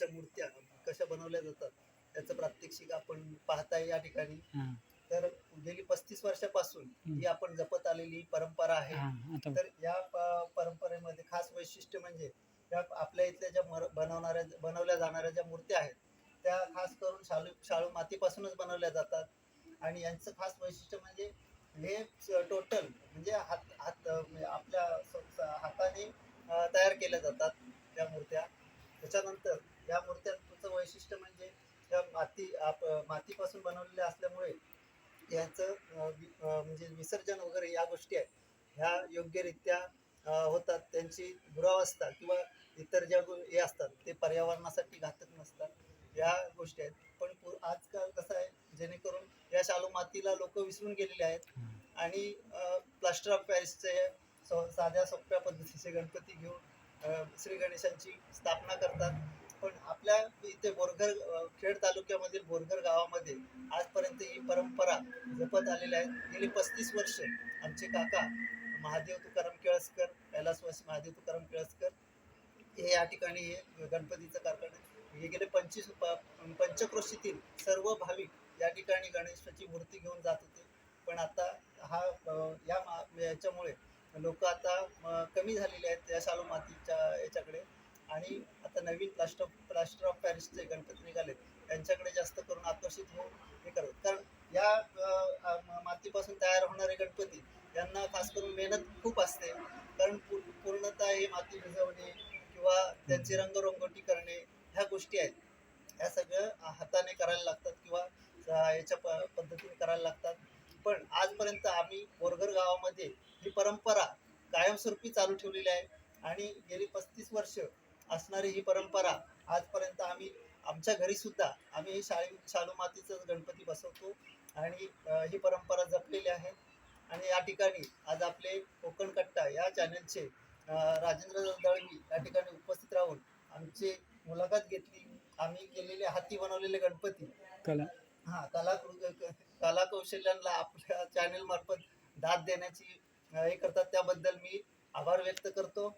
मातीच्या मूर्त्या कशा बनवल्या जातात त्याचं प्रात्यक्षिक आपण पाहताय या ठिकाणी. तर गेली पस्तीस वर्षापासून ही आपण जपत आलेली परंपरा आहे. तर या परंपरेमध्ये खास वैशिष्ट्य म्हणजे या आपल्या इथल्या ज्या बनवणाऱ्या बनवल्या जाणाऱ्या ज्या मूर्त्या आहेत त्या खास करून शालू शाळू मातीपासूनच बनवल्या जातात. आणि यांचं खास वैशिष्ट्य म्हणजे हे टोटल म्हणजे हात हात म्हणजे आपल्या हाताने तयार केल्या जातात त्या मूर्त्या. त्याच्यानंतर या मूर्त्यांचं वैशिष्ट्य म्हणजे त्या माती आप मातीपासून बनवलेल्या असल्यामुळे याचं म्हणजे विसर्जन वगैरे या गोष्टी आहेत. ह्या योग्यरित्या होतात. त्यांची दुरावस्था किंवा इतर ज्या हे असतात ते पर्यावरणासाठी घातक नसतात. या गोष्टी आहेत. पण आजकाल कसं आहे जेणेकरून या शालू मातीला लोक विसरून गेलेले आहेत आणि प्लास्टर ऑफ पॅरिसचे स- साध्या सोप्या पद्धतीचे गणपती घेऊन श्री गणेशांची स्थापना करतात. ते बोरघर खेड तालुक्यामधील बोरघर गावामध्ये आजपर्यंत ही परंपरा जपत आलेल्या आहेत गेली पस्तीस वर्ष आमचे काका महादेव तुकाराम केळसकर कैलासवासी महादेव तुकाराम केळसकर हे या ठिकाणी हे गणपतीचं कारखाना हे गेले पंचवीस पंचक्रोशीतील सर्व भाविक या ठिकाणी गणेशाची मूर्ती घेऊन जात होते. पण आता हा या याच्यामुळे लोक आता कमी झालेले आहेत या शालू मातीच्या याच्याकडे. आणि आता नवीन प्लास्टर प्लास्टर ऑफ पॅरिसचे गणपती निघाले त्यांच्याकडे जास्त करून आकर्षित होऊन हे करतात. कारण या मातीपासून तयार होणारे गणपती यांना खास करून मेहनत खूप असते. कारण पूर्णतः हे माती भिजवणे किंवा त्यांची रंगरंगोटी करणे ह्या गोष्टी आहेत. ह्या सगळं हाताने करायला लागतात किंवा याच्या प- पद्धतीने करायला लागतात. पण आजपर्यंत आम्ही बोरघर गावामध्ये ही परंपरा कायमस्वरूपी चालू ठेवलेली आहे. आणि गेली पस्तीस वर्ष असणारी ही परंपरा आजपर्यंत आम्ही आमच्या घरी सुद्धा आम्ही ही शाळी शालू मातीचं गणपती बसवतो आणि ही परंपरा जपलेली आहे. आणि या ठिकाणी आज आपले कोकण कट्टा या चॅनलचे राजेंद्र दळवी या ठिकाणी उपस्थित राहून आमची मुलाखत घेतली. आम्ही केलेले हाती बनवलेले गणपती. कला. हा कला कला कौशल्यांना आपल्या चॅनल मार्फत दाद देण्याची हे करतात. त्याबद्दल मी आभार व्यक्त करतो.